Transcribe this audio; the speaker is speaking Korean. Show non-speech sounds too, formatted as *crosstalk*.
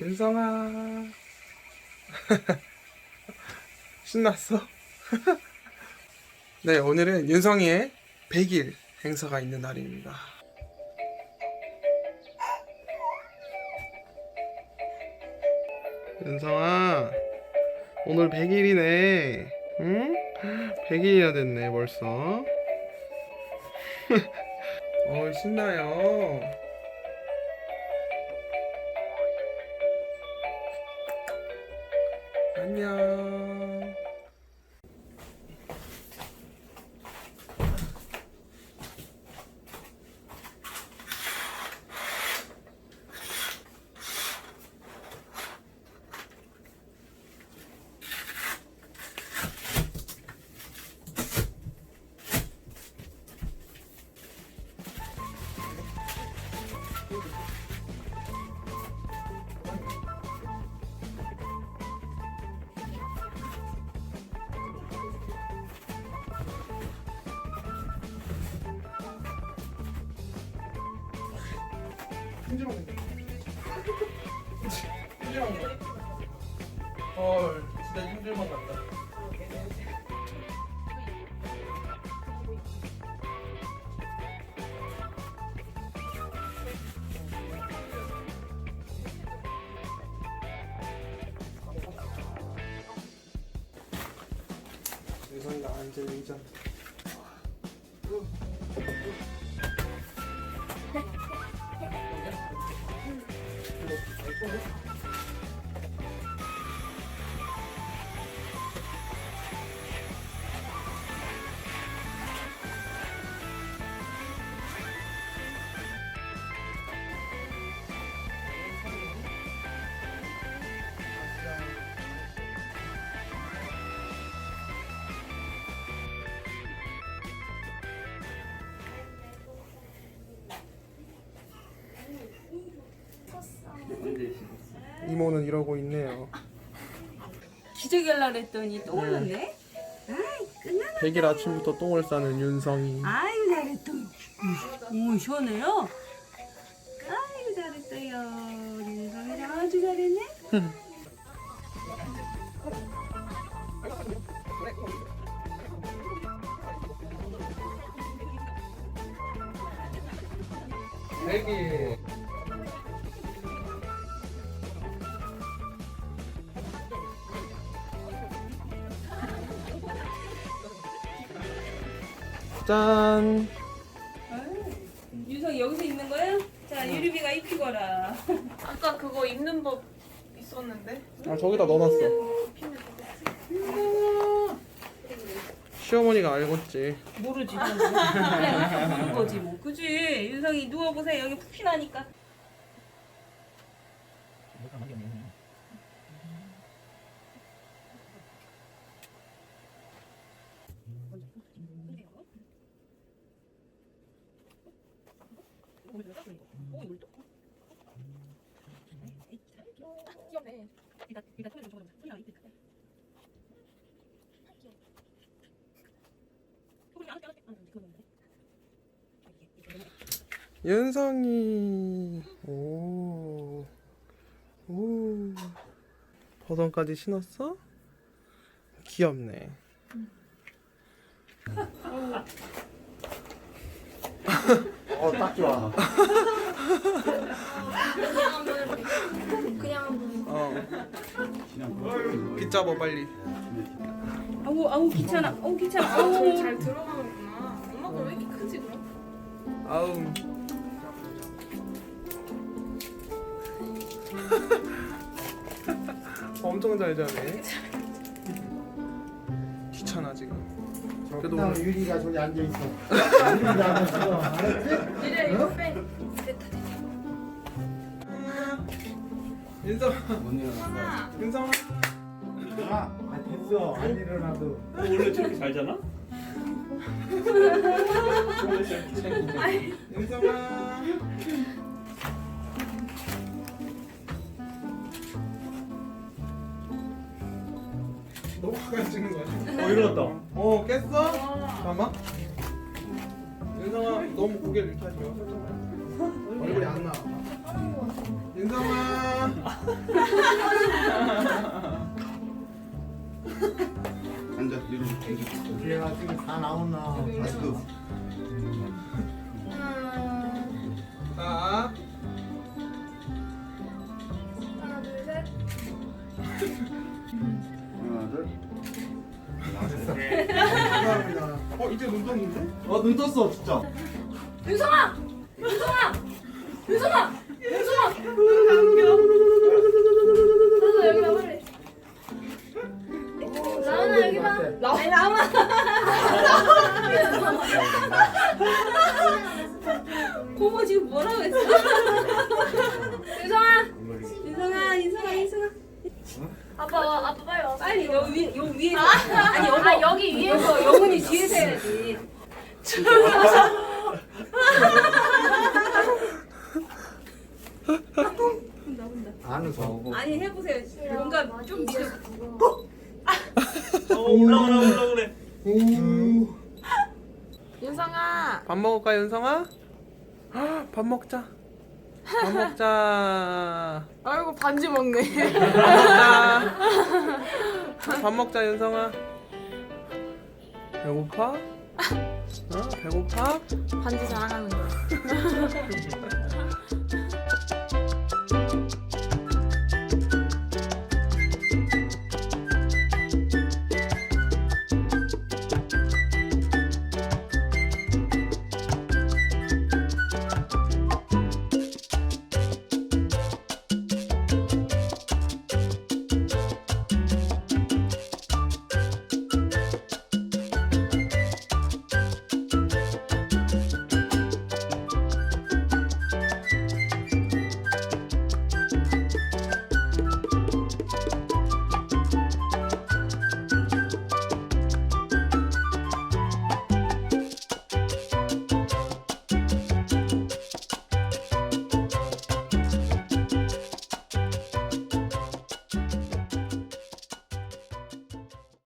윤성아. *laughs* 신났어? *laughs* 네 오늘은 윤성이의 100일 행사가 있는 날입니다. 윤성아 오늘 100일이네. 응? 100일이나 됐네 벌써. *laughs* 어 신나요 안녕. 힘들어. 힘들어. *laughs* 헐, 진짜 힘들만 간다. 유성이가 앉을 의자. 我 이모는 이러고 있네요. 기저귀 하려고 했더니 또 올랐네? 100일 아침부터 똥을 싸는 윤성이. 아이고 잘했다. 오 시원해요? 아이고 잘했어요. 윤성이 아주 잘했네? *laughs* 짠. 윤성이 여기서 입는 거야? 자 유리비가 입히거라. 아까 그거 입는 법 있었는데 아 저기다 넣어놨어. 시어머니가 알겠지. 모르지. 모르는 거지 뭐. 그지? 윤성이 누워보세요. 여기 푹 피나니까. 윤성이. 오. 오. 버선까지 신었어? 귀엽네. 어, 딱 좋아. 어. 빗 잡아 빨리. 아우 아우 귀찮아. 아우 귀찮아. 아우. 잘 들어가는구나 엄마가 왜 이렇게 크지 그럼? 아우. *laughs* 엄청 잘 자네. 귀찮아 지금. 그래도 그다음 유리가 저기 앉아 있어. *laughs* 유리가 앉아 있어. 알았지? 이거 빼 윤성, 윤성아. 아, 아, 됐어. 안 일어나도. 원래 저렇게 잘 자나? 윤성아. 너무 가까이 찍는 거 아니야? 어 일어났다. 어 깼어? 잠깐만. 윤성아 너무 고개를 이렇게 하지 마. 살짝만. 얼굴이 안 나. 윤성아. 앉아 이리 얘가 지금 다 나오나 마스크 자, 하나 둘 셋. 하나 둘 감사합니다. 어 이제 눈 떴는데? 어눈 떴어 진짜 윤성아! 윤성아! 윤성아! 윤성아! 나도 여기 봐 빨리. 나은아 여기 봐. 아니 나만 고모 지금 뭐라고 했어? 윤성아! 인성아 인성아 인성아 아빠 와, 아빠 빨리 와. 빨리 여기 위, 요 위에서 아니 여보 아 여기 위에서 영훈이 뒤에서 해야지 *laughs* 안을 더 아니 해보세요 뭔가 좀 미래 윤성아. 밥 먹을까 윤성아? 헉, 밥 먹자. 밥 먹자. *laughs* 아이고 반지 먹네. 밥 먹자. 밥 먹자 윤성아. 배고파? 어? 배고파? 반지 자랑하는 거야. *laughs*